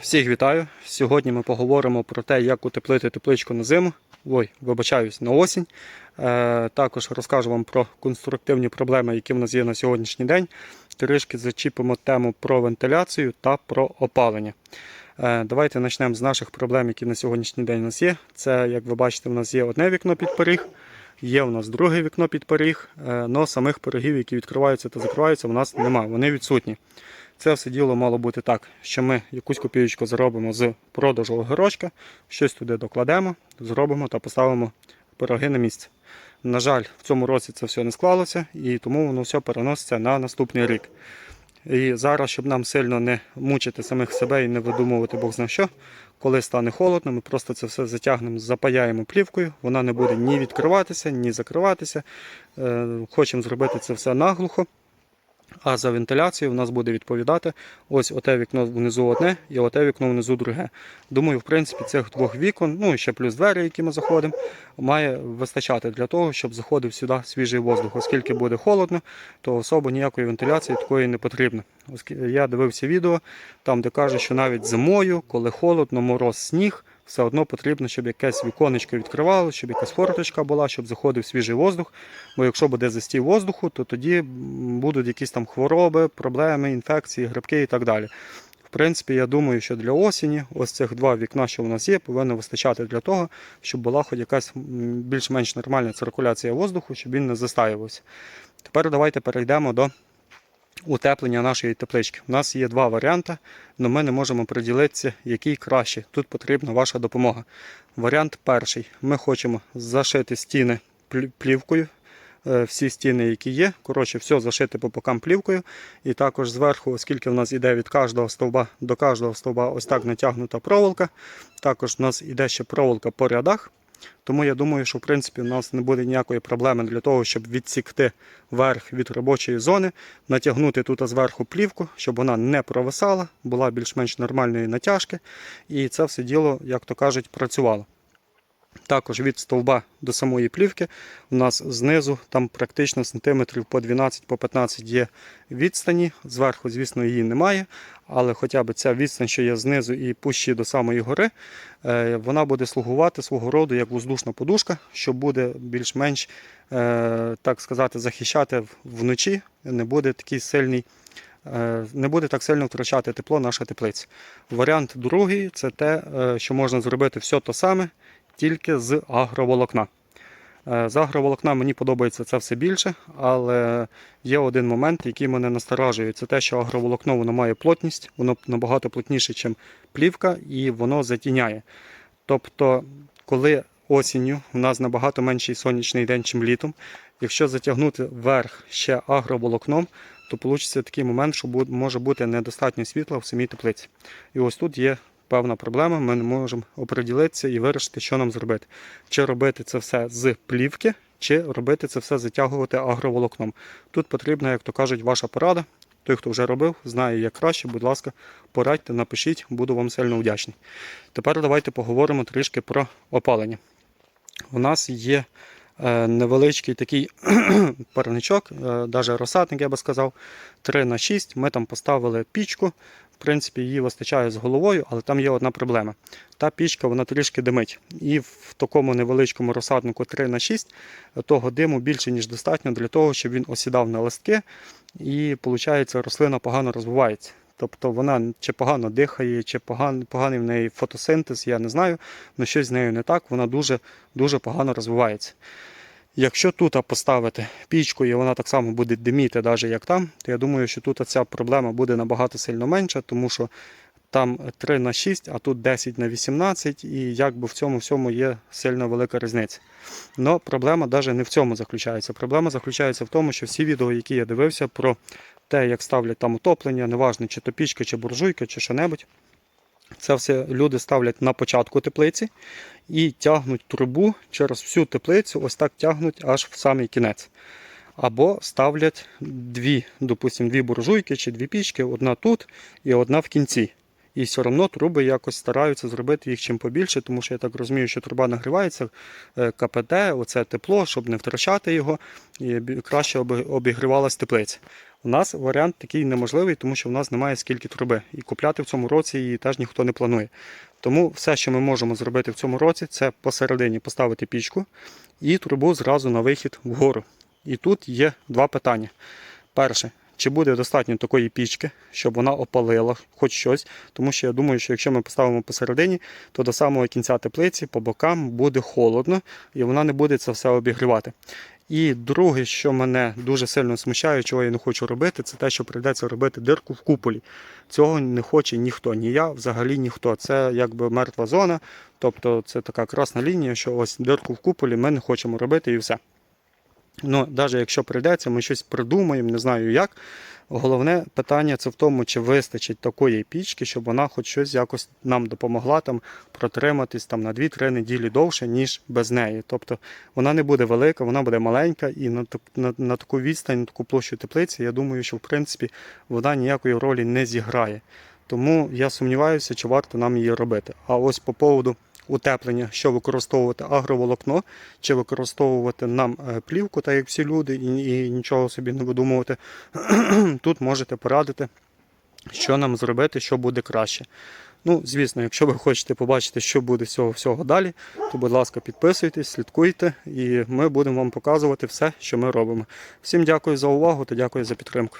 Всіх вітаю! Сьогодні ми поговоримо про те, як утеплити тепличку на зиму. Ой, вибачаюсь, на осінь. Е, також розкажу вам про конструктивні проблеми, які в нас є на сьогоднішній день. Трішки зачіпимо тему про вентиляцію та про опалення. Е, давайте почнемо з наших проблем, які на сьогоднішній день у нас є. Це, як ви бачите, у нас є одне вікно під поріг, є у нас друге вікно під поріг, але самих порогів, які відкриваються та закриваються, у нас немає, вони відсутні. Це все діло мало бути так, що ми якусь копійку заробимо з продажу огірочка, щось туди докладемо, зробимо та поставимо пироги на місце. На жаль, в цьому році це все не склалося, і тому воно все переноситься на наступний рік. І зараз, щоб нам сильно не мучити самих себе і не видумувати Бог зна що, коли стане холодно, ми просто це все затягнемо, запаяємо плівкою, вона не буде ні відкриватися, ні закриватися. Е, Хочемо зробити це все наглухо. А за вентиляцію в нас буде відповідати ось оте вікно внизу одне і оте вікно внизу друге. Думаю, в принципі, цих двох вікон, ну і ще плюс двері, які ми заходимо, має вистачати для того, щоб заходив сюди свіжий воздух. Оскільки буде холодно, то особо ніякої вентиляції такої не потрібно. Я дивився відео, там де кажуть, що навіть зимою, коли холодно, мороз, сніг. Все одно потрібно, щоб якесь віконечко відкривало, щоб якась форточка була, щоб заходив свіжий воздух. Бо якщо буде застій воздуху, то тоді будуть якісь там хвороби, проблеми, інфекції, грибки і так далі. В принципі, я думаю, що для осені ось цих два вікна, що у нас є, повинно вистачати для того, щоб була хоч якась більш-менш нормальна циркуляція воздуху, щоб він не застаювався. Тепер давайте перейдемо до утеплення нашої теплички. У нас є два варіанти, але ми не можемо приділитися, який краще. Тут потрібна ваша допомога. Варіант перший. Ми хочемо зашити стіни плівкою. е, Всі стіни, які є, коротше, все зашити по бокам плівкою. І також зверху, оскільки в нас іде від кожного стовба до кожного стовба ось так натягнута проволока. Також в нас іде ще проволока по рядах. Тому я думаю, що в принципі у нас не буде ніякої проблеми для того, щоб відсікти верх від робочої зони, натягнути тут зверху плівку, щоб вона не провисала, була більш-менш нормальної натяжки. І це все діло, як то кажуть, працювало. Також від стовба до самої плівки у нас знизу там практично сантиметрів по 12 по 15 є відстані. Зверху, звісно, її немає, але хоча б ця відстань, що є знизу і пущі до самої гори, е, вона буде слугувати свого роду як воздушна подушка, що буде більш-менш, е, так сказати, захищати вночі, не буде такий сильний. е, Не буде так сильно втрачати тепло наша теплиця. Варіант другий це те, що можна зробити все те саме, тільки з агроволокна. Е, З агроволокна мені подобається це все більше, але є один момент, який мене насторажує. Це те, що агроволокно воно має плотність, воно набагато плотніше, ніж плівка, і воно затіняє. Тобто, коли осінню у нас набагато менший сонячний день, ніж літом, якщо затягнути вверх ще агроволокном, то вийде такий момент, що може бути недостатньо світла в самій теплиці. І ось тут є певна проблема, ми не можемо оприділитися і вирішити, що нам зробити. Чи робити це все з плівки, чи робити це все затягувати агроволокном. Тут потрібна, як то кажуть, ваша порада. Той, хто вже робив, знає як краще, будь ласка, порадьте, напишіть, буду вам сильно вдячний. Тепер давайте поговоримо трішки про опалення. У нас є е, невеличкий такий парничок, навіть розсадник, я би сказав, 3 на 6. Ми там поставили пічку. В принципі, її вистачає з головою, але там є одна проблема. Та пічка вона трішки димить. І в такому невеличкому розсаднику 3 на 6 того диму більше, ніж достатньо для того, щоб він осідав на листки. І виходить, рослина погано розвивається. Тобто вона чи погано дихає, чи поган, поганий в неї фотосинтез, я не знаю, але щось з нею не так, вона дуже, дуже погано розвивається. Якщо тут поставити пічку і вона так само буде диміти, навіть як там, то я думаю, що тут ця проблема буде набагато сильно менша, тому що там 3 на 6, а тут 10 на 18, і якби в цьому всьому є сильно велика різниця. Но проблема навіть не в цьому заключається. Проблема заключається в тому, що всі відео, які я дивився про те, як ставлять там утоплення, неважно, чи то пічка, чи буржуйка, чи що-небудь, це все люди ставлять на початку теплиці і тягнуть трубу через всю теплицю, ось так тягнуть аж в самий кінець. Або ставлять дві, допустимо, дві буржуйки чи дві пічки, одна тут і одна в кінці. І все одно труби якось стараються зробити їх чим побільше, тому що я так розумію, що труба нагрівається, е, КПД, оце тепло, щоб не втрачати його, і краще обігрівалась теплиця. У нас варіант такий неможливий, тому що в нас немає скільки труби. І купляти в цьому році її теж ніхто не планує. Тому все, що ми можемо зробити в цьому році, це посередині поставити пічку і трубу зразу на вихід вгору. І тут є два питання. Перше, чи буде достатньо такої пічки, щоб вона опалила хоч щось, тому що я думаю, що якщо ми поставимо посередині, то до самого кінця теплиці по бокам буде холодно і вона не буде це все обігрівати. І друге, що мене дуже сильно смущає, чого я не хочу робити, це те, що прийдеться робити дирку в куполі. Цього не хоче ніхто, ні я, взагалі ніхто. Це якби мертва зона, тобто це така красна лінія, що ось дирку в куполі ми не хочемо робити і все. Ну, навіть якщо прийдеться, ми щось придумаємо, не знаю як. Головне питання це в тому, чи вистачить такої пічки, щоб вона хоч щось якось нам допомогла там протриматись там на 2-3 неділі довше, ніж без неї. Тобто вона не буде велика, вона буде маленька, і на, на, на таку відстань, на таку площу теплиці, я думаю, що в принципі вона ніякої ролі не зіграє. Тому я сумніваюся, чи варто нам її робити. А ось по поводу утеплення, що використовувати агроволокно, чи використовувати нам е, плівку, так як всі люди, і, і нічого собі не видумувати. Тут можете порадити, що нам зробити, що буде краще. Ну, звісно, якщо ви хочете побачити, що буде цього всього далі, то, будь ласка, підписуйтесь, слідкуйте, і ми будемо вам показувати все, що ми робимо. Всім дякую за увагу та дякую за підтримку.